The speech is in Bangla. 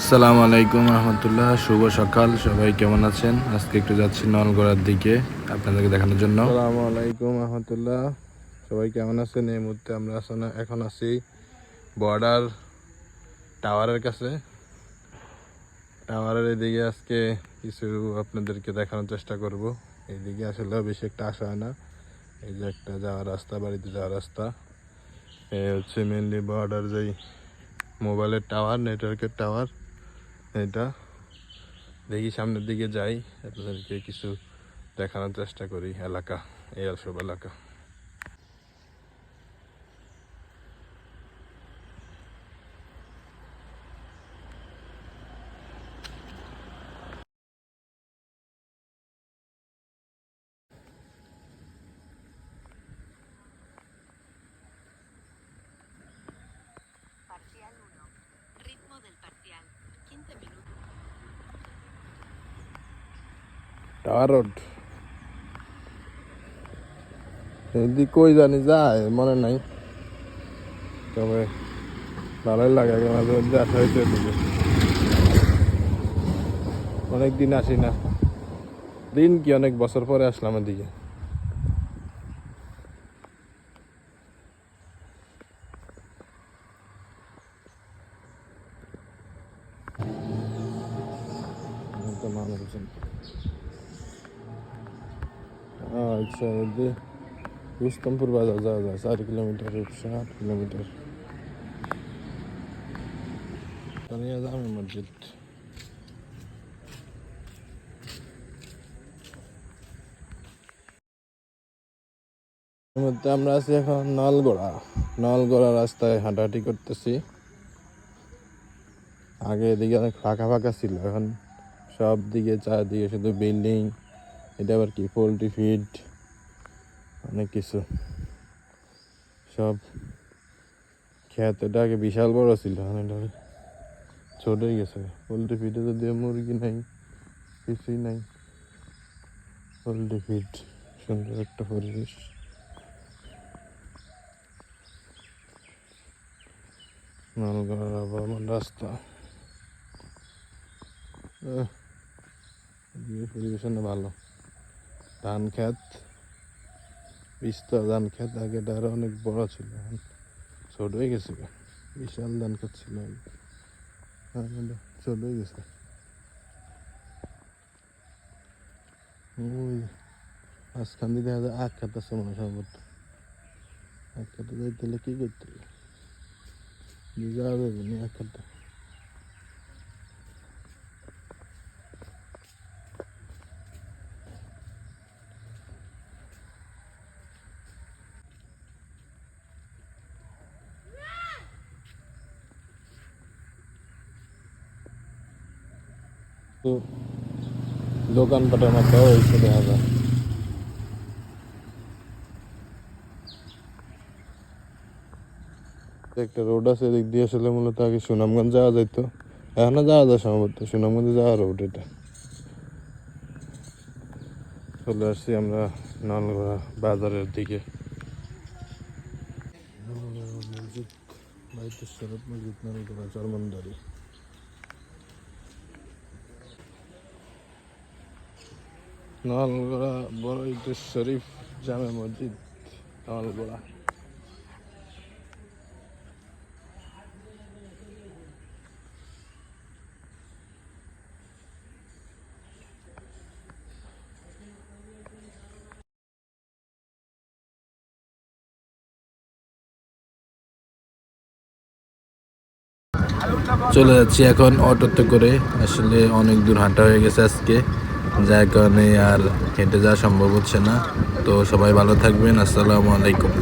আসসালামু আলাইকুম রহমতুল্লাহ, শুভ সকাল। সবাই কেমন আছেন? আজকে একটু যাচ্ছি নলগড়ার দিকে আপনাদেরকে দেখানোর জন্য। আসসালামু আলাইকুম রহমতুল্লাহ। সবাই কেমন আছেন? এই মুহূর্তে আমরা এখন আছি বর্ডার টাওয়ারের কাছে। টাওয়ারের এদিকে আজকে কিছু আপনাদেরকে দেখানোর চেষ্টা করব। এইদিকে আসলে বেশি একটা আসা হয় না। এই যে একটা যাওয়ার রাস্তা, বাড়িতে যাওয়ার রাস্তা। এই হচ্ছে মেনলি বর্ডার যেই মোবাইলের টাওয়ার নেটওয়ার্কের টাওয়ার। এটা। দেখি সামনের দিকে যাই আপনাদেরকে কিছু দেখানোর চেষ্টা করি এলাকা এই সব এলাকা। টাওয়ার রোড এদিক কই জানি যায় মনে নাই তবে ভালোই লাগে মাঝে মধ্যে আসা হয়েছে এদিকে অনেক দিন আসি না দিন কি অনেক বছর পরে আসলাম এদিকে তো মানুষজন আচ্ছা এদিকে রুস্তমপুর বাজার যাওয়া যায় চার কিলোমিটার একশো আট কিলোমিটার জামে মসজিদ মধ্যে আমরা আছি এখন নলগোড়া নলগোড়া রাস্তায় হাঁটাহাঁটি করতেছি আগে এদিকে অনেক ফাঁকা ফাঁকা ছিল এখন সব দিকে চারদিকে শুধু বিল্ডিং এটা আবার কি? পোলট্রি ফিড অনেক কিছু। সব খেত এটা আগে বিশাল বড় ছিল এটা ছোট হয়ে গেছে। পোলট্রি ফিডে যদিও মুরগি নাই কিছুই নাই। পোলট্রি ফিড সুন্দর একটা পরিবেশ। নলগড়ার আবার রাস্তা। আহ, ভালো। ধান খেত বিস্তর ধান খেত আগেটা আরও অনেক বড় ছিল ছোট হয়ে গেছে। বিশাল ধান ক্ষেত ছিল ছোট হয়ে গেছে। মাঝখান দিয়ে দেখা যায় আখ আছে মনে সম্ভবত। আখ ক্ষেতে যাইতে হলে কি করতে হবে? যাবে না আখ তো দোকানপাটের মধ্যে হয়েছে দেখা যায় একটা রোড আছে, এদিক দিয়ে আসলে মূলত আগে সুনামগঞ্জ যাওয়া যাইতো। এখনও যাওয়া যায় সম্ভবত, সুনামগঞ্জে যাওয়া রোড এটা। চলে আসছি আমরা নলগড়া বাজারের দিকে। মসজিদ, বাইতুল শরফ মসজিদ নলগড়া চরমন্দারি নলগড়া বড় ঈদের শরীফ জামে মসজিদ, নলগড়া। চলে যাচ্ছি এখন অটোতে করে। আসলে অনেক দূর হাঁটা হয়ে গেছে আজকে। যার কারণে আর হেঁটে যাওয়া সম্ভব হচ্ছে না। তো সবাই ভালো থাকবেন। আসসালামু আলাইকুম।